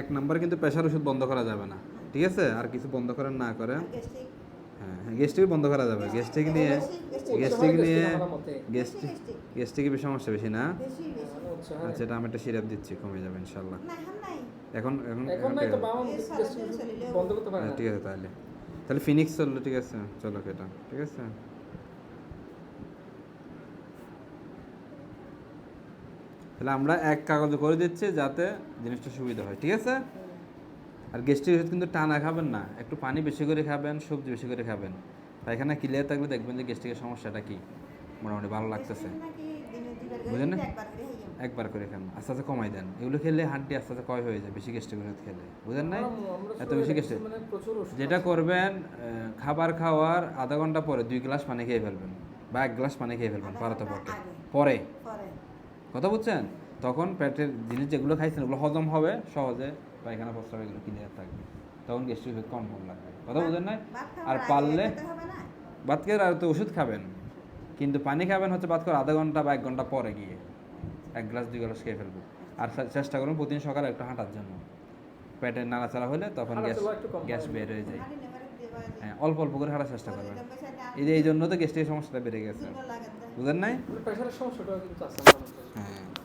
এক নম্বরে কিন্তু প্রেশার ওষুধ বন্ধ করা যাবে না ঠিক আছে? আর কিছু বন্ধ করেন না করে। হ্যাঁ হ্যাঁ গ্যাস্ট্রিক বন্ধ করা যাবে। গ্যাস্ট্রিক নিয়ে গ্যাস্ট্রিক নিয়ে গ্যাস্ট্রিক গ্যাস্ট্রিকের সমস্যা বেশি না? বেশি বেশি। আচ্ছা হ্যাঁ। আচ্ছা এটা আমি একটা সিরাপ দিচ্ছি কমে যাবে ইনশাল্লাহ। এখন এখন হ্যাঁ, ঠিক আছে তাহলে। তাহলে ফিনিক্স চলল ঠিক আছে। চলো এটা ঠিক আছে? তাহলে আমরা এক কাগজে করে দিচ্ছি যাতে জিনিসটা সুবিধা হয় ঠিক আছে? আর গেস্টের ওষুধ কিন্তু টানা খাবেন না একটু পানি বেশি করে খাবেন সবজি বেশি করে খাবেন। পায়খানা ক্লিয়ার থাকলে দেখবেন যে গেস্টিকের সমস্যাটা কি মোটামুটি ভালো লাগতেছে। বুঝলেন না? একবার করে। খান আস্তে আস্তে কমাই দেন। এগুলো খেলে হাড্ডি আস্তে আস্তে কয় হয়ে যায় বেশি গেস্টিক ওষুধ খেলে। বুঝেন নাই? আমরা- আমরা এত বেশি মানে ওষুধ যেটা করবেন খাবার খাওয়ার আধা ঘণ্টা পরে দুই গ্লাস পানি খেয়ে ফেলবেন বা এক গ্লাস পানি খেয়ে ফেলবেন পারাতে পরে। পরে। কথা বুঝছেন? তখন পেটের জিনিস যেগুলো খাইছেন ওগুলো হজম হবে সহজে পায়খানা প্রস্রাব এগুলো ক্লিয়ার থাকবে। তখন গ্যাস্ট্রিক ওষুধ কম কম লাগবে। কথা বুঝেন না আর পারলে ভাত খেয়ে আর তো ওষুধ খাবেন কিন্তু পানি খাবেন হচ্ছে ভাত খাওয়ার আধা ঘণ্টা বা এক ঘণ্টা পরে গিয়ে। এক গ্লাস দুই গ্লাস খেয়ে ফেলব। আর চেষ্টা করুন প্রতিদিন সকালে একটু হাঁটার জন্য। পেটের নাড়াচাড়া হলে তখন গ্যাস গ্যাস বের হয়ে যায়। হ্যাঁ অল্প অল্প করে হাঁটার চেষ্টা করবেন। এই যে এই জন্য তো গ্যাস্ট্রিক সমস্যাটা বেড়ে গেছে। বুঝেন নাই? প্রেশারের সমস্যাটাও কিন্তু আছে। হ্যাঁ।